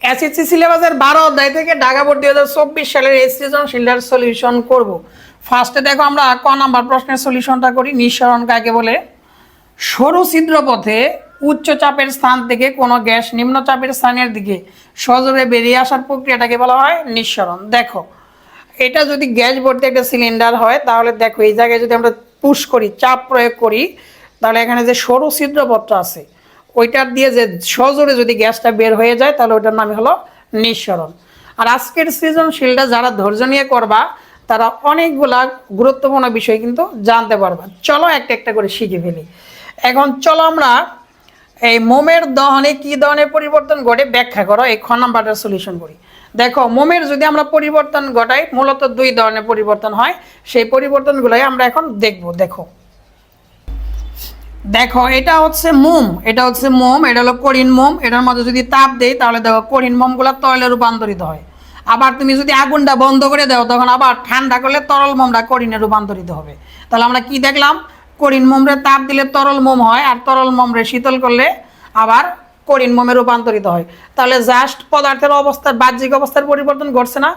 SSC সিলেবাসের বারো অধ্যায় থেকে ঢাকা বোর্ড দুই হাজার চব্বিশ সালের এই সৃজনশীলটার সলিউশন করব। ফার্স্টে দেখো আমরা ক নাম্বার প্রশ্নের সলিউশনটা করি। নিঃসরণ কাকে বলে? সরু ছিদ্র পথে উচ্চ চাপের স্থান থেকে কোনো গ্যাস নিম্ন চাপের স্থানের দিকে সজোরে বেরিয়ে আসার প্রক্রিয়াটাকে বলা হয় নিঃসরণ। দেখো, এটা যদি গ্যাস ভর্তি একটা সিলিন্ডার হয়, তাহলে দেখো এই জায়গায় যদি আমরা পুশ করি, চাপ প্রয়োগ করি, তাহলে এখানে যে সরু ছিদ্রপথটা আছে ওইটার দিয়ে যে সজোরে যদি গ্যাসটা বের হয়ে যায়, তাহলে ওইটার নামই হলো নিঃসরণ। আর আজকের সৃজনশীলটা যারা ধৈর্য নিয়ে করবা, তারা অনেকগুলা গুরুত্বপূর্ণ বিষয় কিন্তু জানতে পারবা। চলো একটা একটা করে শিখে ফেলি। এখন চলো আমরা এই মোমের দহনে কি ধরনের পরিবর্তন ঘটে ব্যাখ্যা করো, এই খ নাম্বারটার সলিউশন করি। দেখো, মোমের যদি আমরা পরিবর্তন ঘটাই, মূলত দুই ধরনের পরিবর্তন হয়। সেই পরিবর্তনগুলোই আমরা এখন দেখব। দেখো দেখো, এটা হচ্ছে মোম, এটা হচ্ছে মোম, এটা হলো করিন মোম, এটার মধ্যে যদি তাপ দেয় তাহলে দেখো করিন মোমগুলো তরলে রূপান্তরিত হয়। আবার তুমি যদি আগুনটা বন্ধ করে দাও, তখন আবার ঠান্ডা করলে তরল মোমটা করিনে রূপান্তরিত হবে। তাহলে আমরা কি দেখলাম? করিন মোমরে তাপ দিলে তরল মোম হয়, আর তরল মোমরে শীতল করলে আবার করিন মোমে রূপান্তরিত হয়। তাহলে জাস্ট পদার্থের অবস্থার, বাহ্যিক অবস্থার পরিবর্তন ঘটছে না।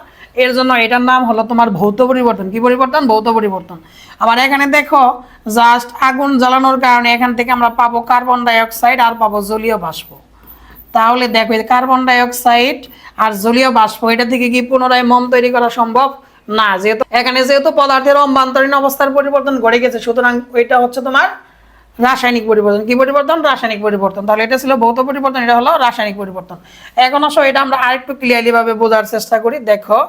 এর জন্য এটার নাম হলো তোমার ভৌত পরিবর্তন। কি পরিবর্তন? ভৌত পরিবর্তন। আবার এখানে দেখো জাস্ট আগুন জ্বালানোর কারণে এখান থেকে আমরা পাবো কার্বন ডাইঅক্সাইড আর পাবো জলীয় বাষ্প। তাহলে দেখো কার্বন ডাইঅক্সাইড আর জলীয় বাষ্প, এটা থেকে কি পুনরায় মোম তৈরি করা সম্ভব? না, যেহেতু এখানে যেহেতু পদার্থের অভ্যন্তরীণ অবস্থার পরিবর্তন ঘটে গেছে, সুতরাং ওইটা হচ্ছে তোমার রাসায়নিক পরিবর্তন। কি পরিবর্তন? রাসায়নিক পরিবর্তন। তাহলে এটা ছিল ভৌত পরিবর্তন, এটা হলো রাসায়নিক পরিবর্তন। এখন আসো, এটা আমরা আরেকটু ক্লিয়ারলি ভাবে বোঝার চেষ্টা করি। দেখো।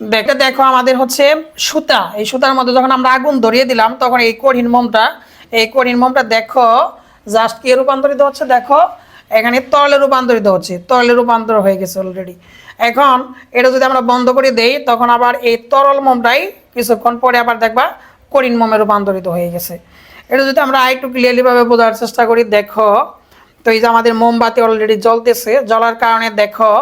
দেখে, দেখো, আমাদের হচ্ছে সুতা। এই সুতার মধ্যে যখন আমরা আগুন ধরিয়ে দিলাম, তখন এই কঠিন মোমটা, এই কঠিন মোমটা দেখো জাস্ট কি রূপান্তরিত হচ্ছে? দেখো এখানে তরলে রূপান্তরিত হচ্ছে তরলে রূপান্তর হয়ে গেছে অলরেডি এখন এটা যদি আমরা বন্ধ করে দেই, তখন আবার এই তরল মোমটাই কিছুক্ষণ পরে আবার দেখবা করিন মোমে রূপান্তরিত হয়ে গেছে। এটা যদি আমরা আরেকটু ক্লিয়ারলি ভাবে বোঝার চেষ্টা করি, দেখো, তো এই যে আমাদের মোমবাতি অলরেডি জ্বলতেছে, জ্বলার কারণে দেখো,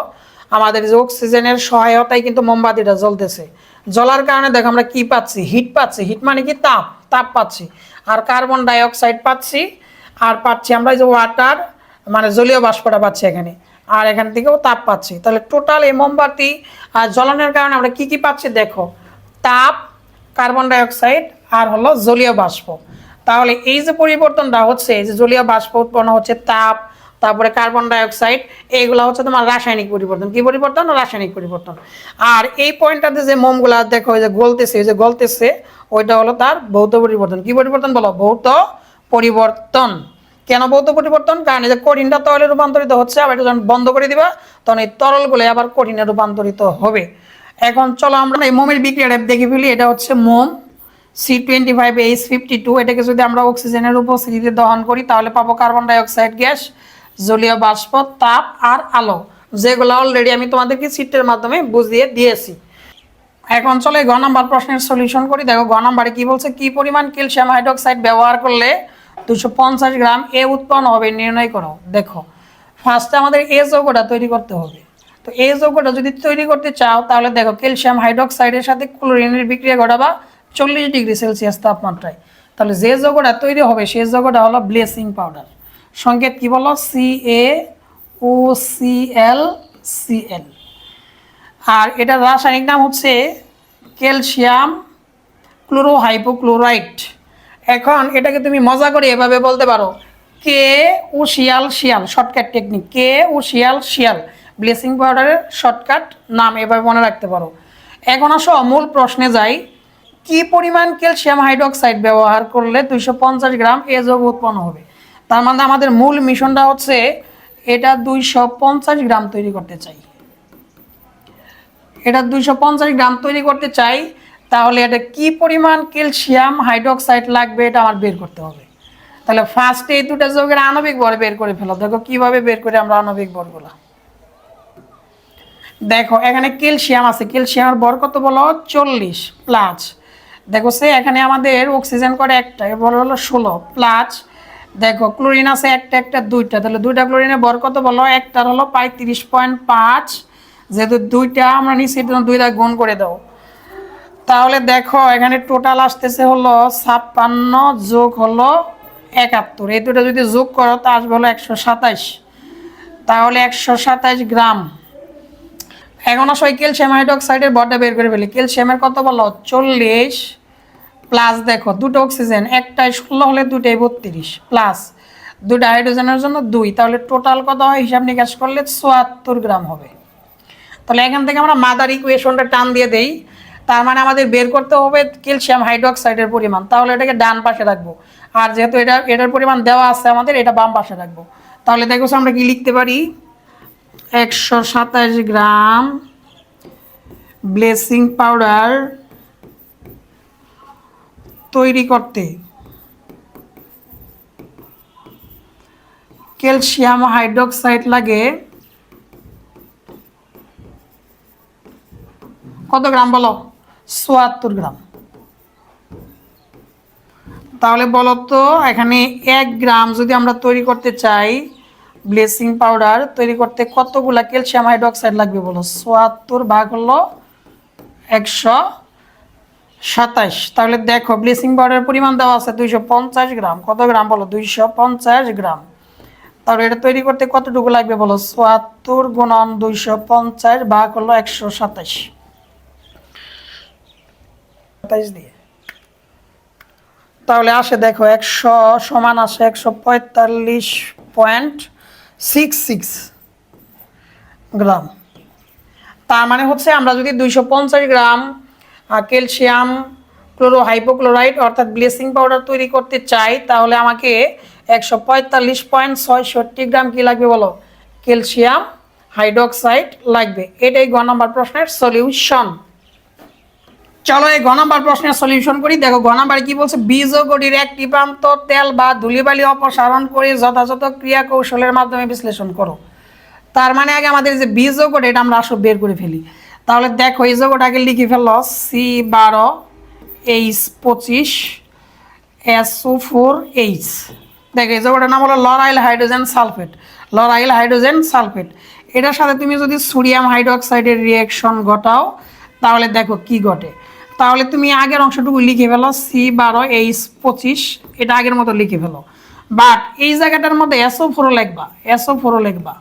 আমাদের যে অক্সিজেনের সহায়তায় কিন্তু মোমবাতিটা জ্বলতেছে। জ্বলার কারণে দেখো আমরা কি পাচ্ছি? হিট পাচ্ছি। হিট মানে কি? তাপ। তাপ পাচ্ছি। আর কার্বন ডাইঅক্সাইড পাচ্ছি। আর পাচ্ছি আমরা যে ওয়াটার মানে জলীয় বাষ্পটা পাচ্ছি এখানে। আর এখান থেকেও তাপ পাচ্ছি। তাহলে টোটাল এই মোমবাতি আর জ্বলনের কারণে আমরা কি কি পাচ্ছি দেখো। তাপ কার্বন ডাইঅক্সাইড আর হলো জলীয় বাষ্প। তাহলে এই যে পরিবর্তনটা হচ্ছে যে জলীয় বাষ্প উৎপন্ন হচ্ছে তাপ, তারপরে কার্বন ডাইঅক্সাইড এইগুলো হচ্ছে তোমার রাসায়নিক পরিবর্তন। কি পরিবর্তন? রাসায়নিক পরিবর্তন। আর এই পয়েন্টটাতে যে মোমগুলা দেখো যে গলতেছে যে গলতেছে, ওইটা হলো তার ভৌত পরিবর্তন। কি পরিবর্তন বলো? ভৌত পরিবর্তন। কেন ভৌত পরিবর্তন? কারণ এই যে কঠিনটা তরলে রূপান্তরিত হচ্ছে, আবার এটা যখন বন্ধ করে দিবা, তখন এই তরলগুলো আবার কঠিনে রূপান্তরিত হবে। এখন চলো আমরা এই মোমের বিক্রিয়াটা দেখে ফেলি, এটা হচ্ছে মোম C twenty five H fifty two এটাকে যদি আমরা অক্সিজেনের উপস্থিতিতে দহন করি, তাহলে পাবো কার্বন ডাইঅক্সাইড গ্যাস, জলীয় বাষ্প, তাপ আর আলো। যেগুলো অলরেডি আমি তোমাদেরকে চিত্রের মাধ্যমে বুঝিয়ে দিয়েছি। এখন চলে গ নাম্বার প্রশ্নের সলিউশন করি। দেখো, গ নাম্বারে কি বলছে? কি পরিমাণ ক্যালসিয়াম হাইড্রোক্সাইড ব্যবহার করলে দুশো পঞ্চাশ গ্রাম এ উৎপন্ন হবে, নির্ণয় করো, দেখো। ফার্স্টে আমাদের এ যৌগটা তৈরি করতে হবে। তো এই যৌগটা যদি তৈরি করতে চাও, তাহলে দেখো, ক্যালসিয়াম হাইড্রোক্সাইডের সাথে ক্লোরিনের বিক্রিয়া ঘটাবা চল্লিশ ডিগ্রি সেলসিয়াস তাপমাত্রায়। তাহলে যে যৌগটা তৈরি হবে সেই যৌগটা হলো ব্লেসিং পাউডার। সংকেত কি বলো? C A O C L C L আর এটার রাসায়নিক নাম হচ্ছে ক্যালসিয়াম ক্লোরোহাইপোক্লোরাইড এখন এটাকে তুমি মজা করে এভাবে বলতে পারো। কে ও শিয়াল শিয়াল শর্টকাট টেকনিক কে ও শিয়াল শিয়াল ব্লেসিং পাউডারের শর্টকাট নাম এভাবে মনে রাখতে পারো। এখন আসো, মূল প্রশ্নে যাই। কি পরিমাণ ক্যালসিয়াম হাইড্রোক্সাইড ব্যবহার করলে দুইশো পঞ্চাশ গ্রাম এ যৌগ উৎপন্ন হবে? তার মানে আমাদের মূল মিশনটা হচ্ছে এটা দুইশো পঞ্চাশ গ্রাম তৈরি করতে চাই। এটা দুইশো পঞ্চাশ গ্রাম তৈরি করতে চাই তাহলে এটা কি পরিমাণ ক্যালসিয়াম হাইড্রোক্সাইড লাগবে এটা আমার বের করতে হবে। তাহলে ফার্স্টে এই দুটা যোগের আণবিক ভর বের করে ফেলো। দেখো কীভাবে বের করে আমরা আণবিক ভরগুলো দেখো, এখানে ক্যালসিয়াম আছে। ক্যালসিয়ামের ভর কত বলো? চল্লিশ প্লাস দেখো সে এখানে আমাদের অক্সিজেন করে একটা ভর হলো ষোলো প্লাস দেখো ক্লোরিন আছে একটা একটা, দুইটা। তাহলে দুইটা ক্লোরিনের ভর কত বলো? একটার হলো পঁয়ত্রিশ পয়েন্ট পাঁচ। যেহেতু দুইটা আমরা এটা দুইটা গুণ করে দাও। তাহলে দেখো, এখানে টোটাল আসতেছে হলো ছাপ্পান্ন যোগ হলো একাত্তর। এই দুটো যদি যোগ করো, তা আসবে হলো একশো সাতাইশ। তাহলে একশো সাতাইশ গ্রাম। এখন আসো ক্যালসিয়াম হাইড্রোক্সাইডের বডটা বের করে ফেলি। ক্যালসিয়ামের কত বলো? চল্লিশ প্লাস দেখো, দুটো অক্সিজেন, একটাই ষোলো হলে দুটাই বত্রিশ প্লাস দুটো হাইড্রোজেনের জন্য দুই। তাহলে টোটাল কত হয়? হিসাব নিকাশ করলে চুয়াত্তর গ্রাম হবে। তাহলে এখান থেকে আমরা মাদার ইকুয়েশনটা টান দিয়ে দেই। তার মানে আমাদের বের করতে হবে ক্যালসিয়াম হাইড্রোক্সাইডের পরিমাণ। তাহলে এটাকে ডান পাশে রাখব। আর যেহেতু এটা, এটার পরিমাণ দেওয়া আছে আমাদের, এটা বাম পাশে রাখব। তাহলে দেখো আমরা কি লিখতে পারি? একশো সাতাশ গ্রাম ব্লেসিং পাউডার তৈরি করতে। ক্যালসিয়াম হাইড্রোক্সাইড লাগে কত গ্রাম বলো? চুয়াত্তর গ্রাম। তাহলে বলো তো এখানে এক গ্রাম যদি আমরা তৈরি করতে চাই, ব্লেসিং পাউডার তৈরি করতে কতগুলা ক্যালসিয়াম হাইড্রোক্সাইড লাগবে বলো? চুয়াত্তর ভাগ হলো একশো সাতাইশ। তাহলে দেখো ব্লিচিং পাউডারের পরিমাণ দেওয়া আছে দুইশো পঞ্চাশ গ্রাম। কত গ্রাম বলো? দুইশো পঞ্চাশ গ্রাম। তাহলে এটা তৈরি করতে কতটুকু লাগবে বলো? চুয়াত্তর গুণন দুইশো পঞ্চাশ ভাগ হলো একশো সাতাইশ। সাতাইশ দিয়ে। তাহলে আসে দেখো একশো সমান আসে একশো পঁয়তাল্লিশ পয়েন্ট সিক্স সিক্স গ্রাম। তার মানে হচ্ছে আমরা যদি দুইশো পঞ্চাশ গ্রাম ক্যালসিয়াম, ক্লোরো হাইপোক্লোরাইড অর্থাৎ ব্লিচিং পাউডার তৈরি করতে চাই, তাহলে আমাকে একশো পঁয়তাল্লিশ পয়েন্ট ছয়ষট্টি গ্রাম কী লাগবে বলো? ক্যালসিয়াম হাইড্রোক্সাইড লাগবে। এটাই গ নম্বর প্রশ্নের সলিউশন। চলো এই নাম্বার প্রশ্নের সলিউশন করি। দেখো গ নাম্বার কি বলছে? বীজ ও গড়ির একটি প্রান্ত তেল বা ধুলিবালি অপসারণ করে যথাযথ ক্রিয়া কৌশলের মাধ্যমে বিশ্লেষণ করো। তার মানে আগে আমাদের যে বীজ যোগট এটা আমরা আসলে বের করে ফেলি। তাহলে দেখো, এই যোগট আগে লিখে ফেলল সি বারো এইচ পঁচিশ এসও ফোর এইচ দেখো, এই যোগটার নাম হলো lauryl hydrogen sulphate. Lauryl hydrogen sulphate. এটার সাথে তুমি যদি সোডিয়াম হাইড্রোক্সাইডের রিয়াকশন ঘটাও, তাহলে দেখো কি ঘটে। তাহলে তুমি আগের অংশটুকু লিখে ফেলো সি বারো এইচ পঁচিশ, এটা আগের মতো লিখে ফেলো। বাট এই জায়গাটার মধ্যে এসও ফোরও লিখবা এসও ফোরও লিখবা।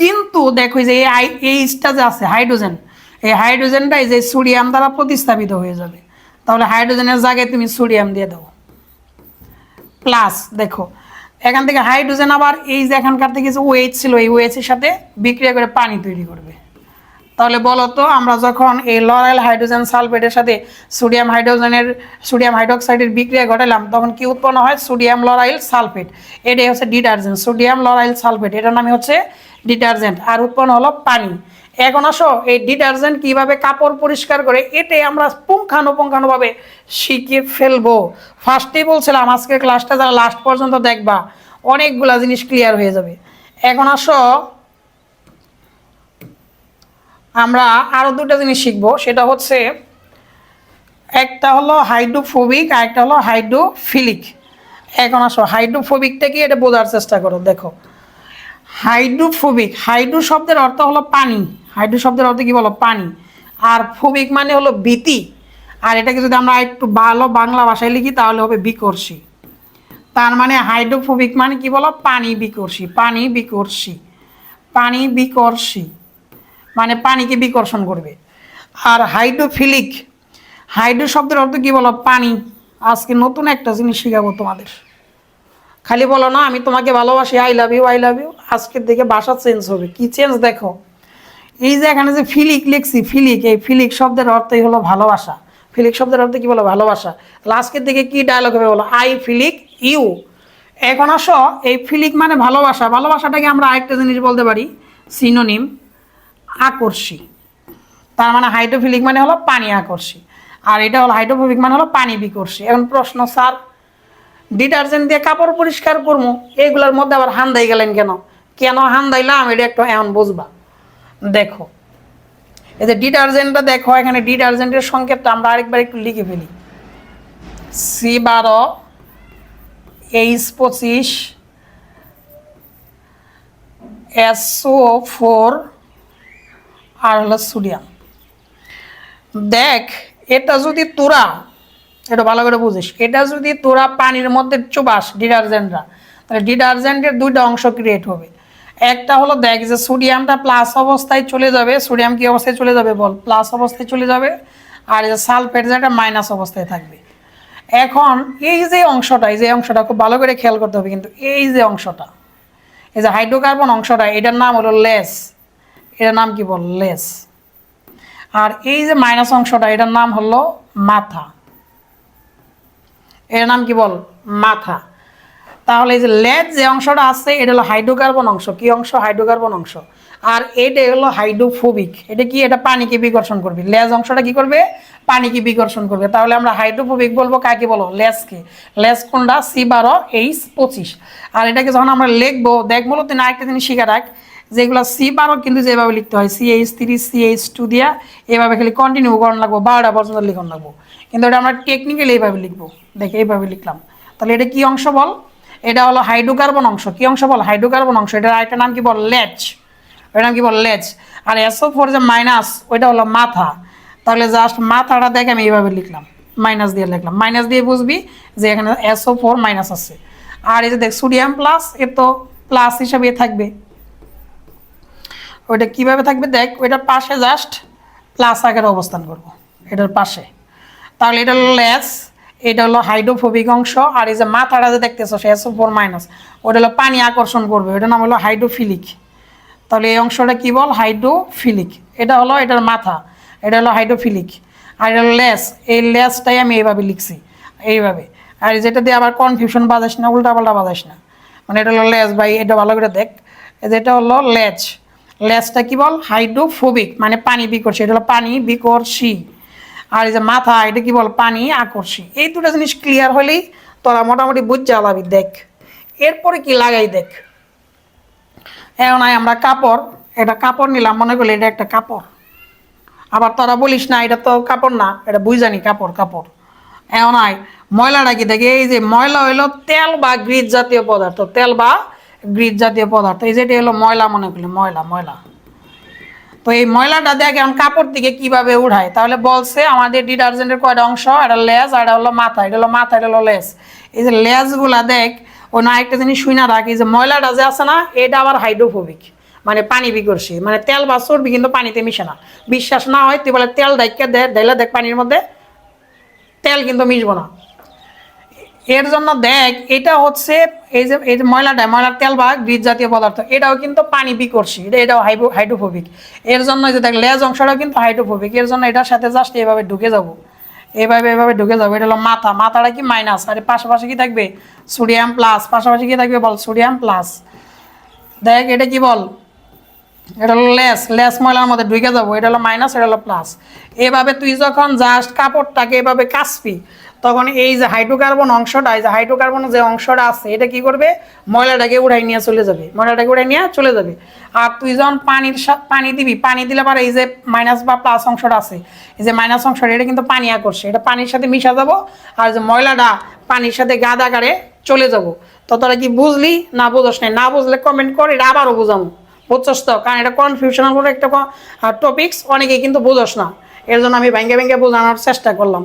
কিন্তু দেখো যে এই এইচটা যে আছে, হাইড্রোজেন, এই হাইড্রোজেনটাই যে সোডিয়াম দ্বারা প্রতিস্থাপিত হয়ে যাবে। তাহলে হাইড্রোজেনের জায়গায় তুমি সোডিয়াম দিয়ে দাও। প্লাস দেখো, এখান থেকে হাইড্রোজেন আবার এই যে এখানকার থেকে যে ওয়েচ ছিল, এই ওয়েচের সাথে বিক্রিয়া করে পানি তৈরি করবে। তাহলে বলো তো, আমরা যখন এই লরাইল হাইড্রোজেন সালফেটের সাথে সোডিয়াম হাইড্রোজেনের, সোডিয়াম হাইড্রোক্সাইডের বিক্রিয়া ঘটালাম তখন কি উৎপন্ন হয়? Sodium lauryl sulphate. এটাই হচ্ছে ডিটারজেন্ট, সোডিয়াম লরাইল সালফেট। এটার নামে হচ্ছে ডিটারজেন্ট, আর উৎপন্ন হলো পানি। এখন আসো, এই ডিটারজেন্ট কীভাবে কাপড় পরিষ্কার করে, এটাই আমরা পুঙ্খানুপুঙ্খানুভাবে শিখে ফেলব। ফার্স্টেই বলছিলাম, আজকের ক্লাসটা যারা লাস্ট পর্যন্ত দেখবা, অনেকগুলা জিনিস ক্লিয়ার হয়ে যাবে। এখন আসো আমরা আরও দুটো জিনিস শিখব। সেটা হচ্ছে, একটা হলো হাইড্রোফোবিক আর একটা হলো হাইড্রোফিলিক। এখন আসো, হাইড্রোফোবিকটা কি? এটা বোঝার চেষ্টা করো, দেখো। হাইড্রোফোবিক, হাইড্রো শব্দের অর্থ হলো পানি। হাইড্রো শব্দের অর্থ কি বলো? পানি। আর ফোবিক মানে হলো ভীতি। আর এটাকে যদি আমরা একটু ভালো বাংলা ভাষায় লিখি, তাহলে হবে বিকর্ষী। তার মানে হাইড্রোফোবিক মানে কি বলো? পানি বিকর্ষী পানি বিকর্ষী পানি বিকর্ষী। মানে পানিকে বিকর্ষণ করবে। আর হাইড্রোফিলিক, হাইড্রো শব্দের অর্থ কি বলো? পানি। আজকে নতুন একটা জিনিস শেখাবো তোমাদের। খালি বলো না, আমি তোমাকে ভালোবাসি I love you I love you আজকের দিকে বাসা চেঞ্জ হবে। কি চেঞ্জ দেখো? এই যে এখানে যে ফিলিক লিখছি, ফিলিক, এই ফিলিক শব্দের অর্থই হলো ভালোবাসা। ফিলিক শব্দের অর্থ কি বলো? ভালোবাসা। লাস্টের দিকে কি ডায়লগ হবে বলো? আই ফিলিক ইউ এখন আসো, এই ফিলিক মানে ভালোবাসা। ভালোবাসাটাকে আমরা আরেকটা জিনিস বলতে পারি সিনোনিম আকর্ষী। তার মানে হাইড্রোফিলিক মানে হলো পানি আকর্ষী। আর এটা হলো হাইড্রোফোবিক মানে হলো পানি বিকর্ষী। এখন প্রশ্ন, স্যার, ডিটারজেন্ট দিয়ে কাপড় পরিষ্কার করব এইগুলোর মধ্যে আবার হান দাই গেলেন কেন? কেন হান দাইলাম এটা একটু এমন বুঝবা। দেখো, এই যে ডিটারজেন্টটা দেখো, এখানে ডিটারজেন্টের সংকেতটা আমরা আরেকবার একটু লিখে ফেলি। সি বারো এইচ পঁচিশ এসও ফোর আর হলো সোডিয়াম। দেখ, এটা যদি তোরা, এটা ভালো করে বুঝিস, এটা যদি তোরা পানির মধ্যে চুবাস ডিটারজেন্টরা, তাহলে ডিটারজেন্টের দুইটা অংশ ক্রিয়েট হবে। একটা হলো দেখ যে সোডিয়ামটা প্লাস অবস্থায় চলে যাবে, সোডিয়াম কি অবস্থায় চলে যাবে বল? প্লাস অবস্থায় চলে যাবে, আর যে সালফেট যেটা মাইনাস অবস্থায় থাকবে। এখন এই যে অংশটা, এই যে অংশটা খুব ভালো করে খেয়াল করতে হবে কিন্তু এই যে অংশটা, এই যে হাইড্রোকার্বন অংশটা, এটার নাম হলো লেস। এটার নাম কি বল? লেস। আর এই যে মাইনাস অংশটা, এটার নাম হলো মাথা। এর নাম কি বল? মাথা। তাহলে এই যে লেজ যে অংশটা আছে, এটা হলো হাইড্রোকার্বন অংশ। কি অংশ? হাইড্রোকার্বন অংশ। আর এটা হলো হাইড্রোফোবিক। এটা কি? এটা পানিকে বিকর্ষণ করবে। লেজ অংশটা কি করবে? পানিকে বিকর্ষণ করবে। তাহলে আমরা হাইড্রোফোবিক বলব কাকে বলো? লেজকে। লেজ কোনটা? সি বারো এইচ পঁচিশ। আর এটাকে যখন আমরা লিখব, দেখ মূলত না, একটা জিনিস শিখে রাখ। যেগুলো সি বারো কিন্তু যেভাবে লিখতে হয় C H three C H two দিয়া এভাবে খালি কন্টিনিউ করানো লাগবো, বারোটা পর্যন্ত লিখন লাগবো। কিন্তু এটা আমরা টেকনিক্যালি এইভাবে লিখব। দেখে এইভাবে লিখলাম। তাহলে এটা কি অংশ বল? এটা হলো হাইড্রোকার্বন অংশ। কি অংশ বল? হাইড্রোকার্বন অংশ। এটার আরেকটা নাম কি বল? লেচ ওইটার নাম কি বল? লেচ আর এসও ফোর যে মাইনাস ওইটা হলো মাথা। তাহলে জাস্ট মাথাটা দেখে আমি এইভাবে লিখলাম। মাইনাস দিয়ে লিখলাম। মাইনাস দিয়ে বুঝবি যে এখানে এসও ফোর মাইনাস আছে। আর এই যে দেখ সোডিয়াম প্লাস এ তো প্লাস হিসাবে থাকবে। ওইটা কীভাবে থাকবে দেখ ওইটার পাশে জাস্ট প্লাস আকারে অবস্থান করব। এটার পাশে। তাহলে এটা হলো লেস এটা হলো হাইড্রোফোবিক অংশ, আর এই যে মাথাটা যে দেখতেছো, সে এসও ফোর মাইনাস ওটা হলো পানি আকর্ষণ করবে, ওটার নাম হলো হাইড্রোফিলিক তাহলে এই অংশটা কী বল? হাইড্রোফিলিক এটা হলো এটার মাথা, এটা হলো হাইড্রোফিলিক আর এটা লেস এই লেসটাই আমি এইভাবে লিখছি, এইভাবে। আর যেটা দিয়ে আবার কনফিউশন বাজাস না, উল্টাপাল্টা বাজাস না। মানে এটা হলো লেস ভাই, এটা ভালো করে দেখ। এই যে এটা হলো লেজ লেজটা কি বল? হাইড্রোফোবিক মানে পানি বিকর্ষী। এটা হলো পানি বিকর্ষী। আর এই যে মাথা, এটা কি বল? পানি আকর্ষী। এই দুটো জিনিস ক্লিয়ার হলেই তোরা মোটামুটি বুঝ জ্বালাবি দেখ। এরপরে কি লাগাই, দেখ। এখন আমরা কাপড়। এটা কাপড় নিলাম, মনে করলে এটা একটা কাপড়। আবার তোরা বলিস না, এটা তো কাপড় না, এটা বুঝানি কাপড় কাপড়। এখন আয়, ময়লাটা কি, দেখে, এই যে ময়লা হইল তেল বা গ্রিজ জাতীয় পদার্থ। তেল বা গ্রিজ জাতীয় পদার্থ। এই যেটি হলো ময়লা মনে করলে ময়লা ময়লা। তো এই ময়লাটা দেখ এখন কাপড় থেকে কীভাবে উঠায়। তাহলে বলছে আমাদের ডিটারজেন্টের কয়টা অংশ? এটা লেজ, আর হলো মাথা, এটা হলো মাথা, এটা হলো লেজ। এই যে লেজগুলা দেখ ও না একটা জিনিস শুই না রাখ, এই যে ময়লাটা যে আছে না, এটা আবার হাইড্রোফোবিক মানে পানি বিকর্ষী। মানে তেল বা চর্বি কিন্তু পানিতে মিশে না। বিশ্বাস না হয় তুই বলে তেল ডাইকে দে ডাইলে দেখ পানির মধ্যে, তেল কিন্তু মিশবো না। এর জন্য দেখ, এটা হচ্ছে এই যে এই যে ময়লাটা, ময়লার তেল বা গ্রিজ জাতীয় পদার্থ, এটাও কিন্তু পানি বিকর্ষী এটা, এটাও হাইড্রো হাইড্রোফোবিক। এর জন্য যে দেখ, লেজ অংশটাও কিন্তু হাইড্রোফোবিক, এর জন্য এটার সাথে জাস্ট এভাবে ঢুকে যাব। এভাবে এভাবে ঢুকে যাব, এটা হলো মাথা, মাথাটা কি মাইনাস আর পাশাপাশি কি থাকবে? সোডিয়াম প্লাস পাশাপাশি কি থাকবে বল? সোডিয়াম প্লাস দেখ, এটা কি বল? এটা হলো লেস লেস ময়লার মধ্যে ঢুকে যাব, এটা হলো মাইনাস এটা হলো প্লাস এভাবে তুই যখন জাস্ট কাপড়টাকে এভাবে কাচবি তখন এই যে হাইড্রোকার্বন অংশটা, এই যে হাইড্রোকার্বন যে অংশটা আছে, এটা কি করবে? ময়লাটাকে উড়াই নিয়ে চলে যাবে। ময়লাটাকে উড়াই নিয়ে চলে যাবে। আর তুই যখন পানির পানি দিবি, পানি দিলে পরে এই যে মাইনাস বা প্লাস অংশটা আছে, এই যে মাইনাস অংশটা, এটা কিন্তু পানি আকর্ষে। এটা পানির সাথে মিশা যাব, আর যে ময়লাটা পানির সাথে গাদা গাড়ে চলে যাব। তো তোরা কি বুঝলি? না বুঝস নাই। না বুঝলে কমেন্ট কর, এটা আবারও বুঝাবো বুঝছস তো? কারণ এটা কনফিউশনাল একটা টপিক্স অনেকেই কিন্তু বুঝোস না। এর জন্য আমি ভেঙে ভেঙে বোঝানোর চেষ্টা করলাম।